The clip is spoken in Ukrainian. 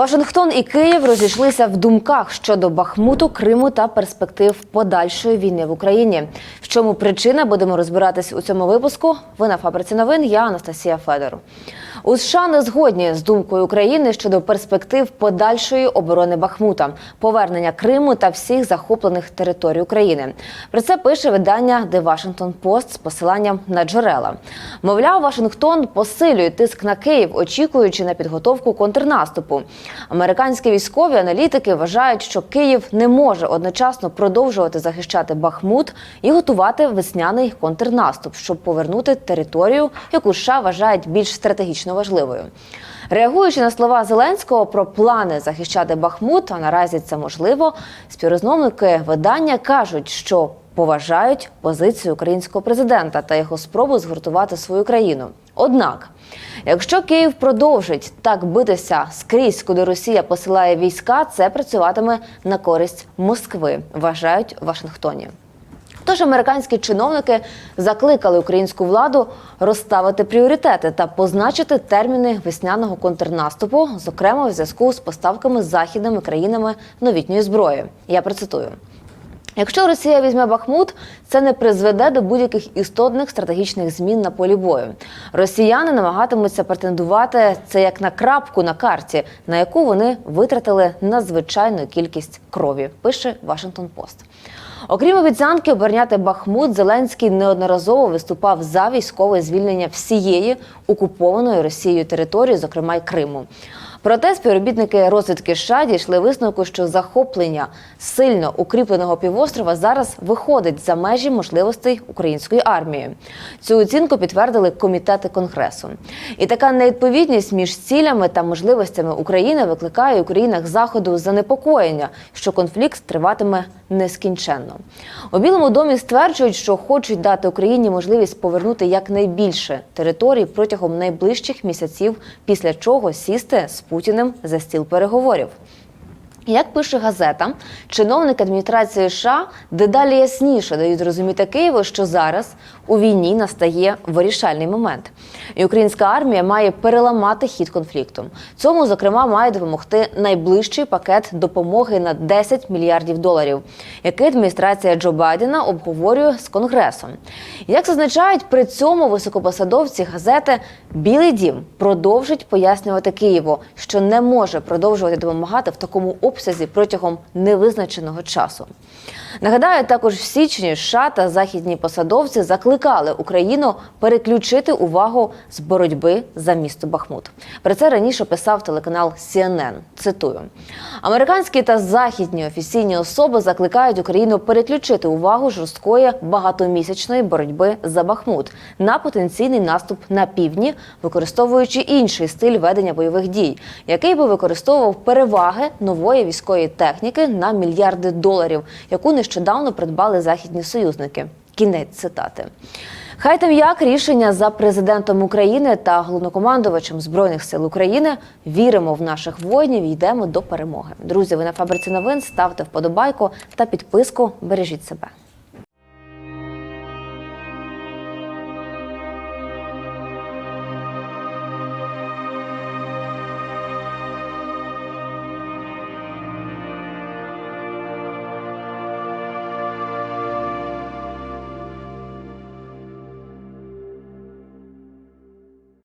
Вашингтон і Київ розійшлися в думках щодо Бахмуту, Криму та перспектив подальшої війни в Україні. В чому причина будемо розбиратись у цьому випуску. Ви на фабриці новин. Я Анастасія Федор. У США не згодні з думкою України щодо перспектив подальшої оборони Бахмута, повернення Криму та всіх захоплених територій України. Про це пише видання The Washington Post з посиланням на джерела. Мовляв, Вашингтон посилює тиск на Київ, очікуючи на підготовку контрнаступу. Американські військові аналітики вважають, що Київ не може одночасно продовжувати захищати Бахмут і готувати весняний контрнаступ, щоб повернути територію, яку США вважають більш стратегічно важливою. Реагуючи на слова Зеленського про плани захищати Бахмут, а наразі це можливо, співрозмовники видання кажуть, що поважають позицію українського президента та його спробу згуртувати свою країну. Однак, якщо Київ продовжить так битися скрізь, куди Росія посилає війська, це працюватиме на користь Москви, вважають в Вашингтоні. Тож американські чиновники закликали українську владу розставити пріоритети та позначити терміни весняного контрнаступу, зокрема в зв'язку з поставками західними країнами новітньої зброї. Я процитую. Якщо Росія візьме Бахмут, це не призведе до будь-яких істотних стратегічних змін на полі бою. Росіяни намагатимуться претендувати це як на крапку на карті, на яку вони витратили надзвичайну кількість крові. Пише Вашингтон Пост. Окрім обіцянки оберняти Бахмут, Зеленський неодноразово виступав за військове звільнення всієї окупованої Росією території, зокрема й Криму. Проте співробітники розвідки США дійшли висновку, що захоплення сильно укріпленого півострова зараз виходить за межі можливостей української армії. Цю оцінку підтвердили комітети конгресу. І така невідповідність між цілями та можливостями України викликає у країнах заходу занепокоєння, що конфлікт триватиме нескінченно. У Білому домі стверджують, що хочуть дати Україні можливість повернути якнайбільше територій протягом найближчих місяців, після чого сісти з Путіним за стіл переговорів. Як пише газета, чиновники адміністрації США дедалі ясніше дають зрозуміти Києву, що зараз у війні настає вирішальний момент, і українська армія має переламати хід конфлікту. Цьому, зокрема, має допомогти найближчий пакет допомоги на 10 мільярдів доларів, який адміністрація Джо Байдена обговорює з конгресом. Як зазначають при цьому високопосадовці газети, Білий Дім продовжить пояснювати Києву, що не може продовжувати допомагати в такому обсязі протягом невизначеного часу. Нагадаю, також в січні США та західні посадовці закликали Україну переключити увагу з боротьби за місто Бахмут. Про це раніше писав телеканал CNN. Цитую: американські та західні офіційні особи закликають Україну переключити увагу жорсткої багатомісячної боротьби за Бахмут на потенційний наступ на півдні, використовуючи інший стиль ведення бойових дій, який би використовував переваги нової військової техніки на мільярди доларів, яку нещодавно придбали західні союзники. Кінець цитати. Хай там як рішення за президентом України та головнокомандувачем збройних сил України. Віримо в наших воїнів. Йдемо до перемоги. Друзі, ви на фабриці новин ставте вподобайку та підписку. Бережіть себе.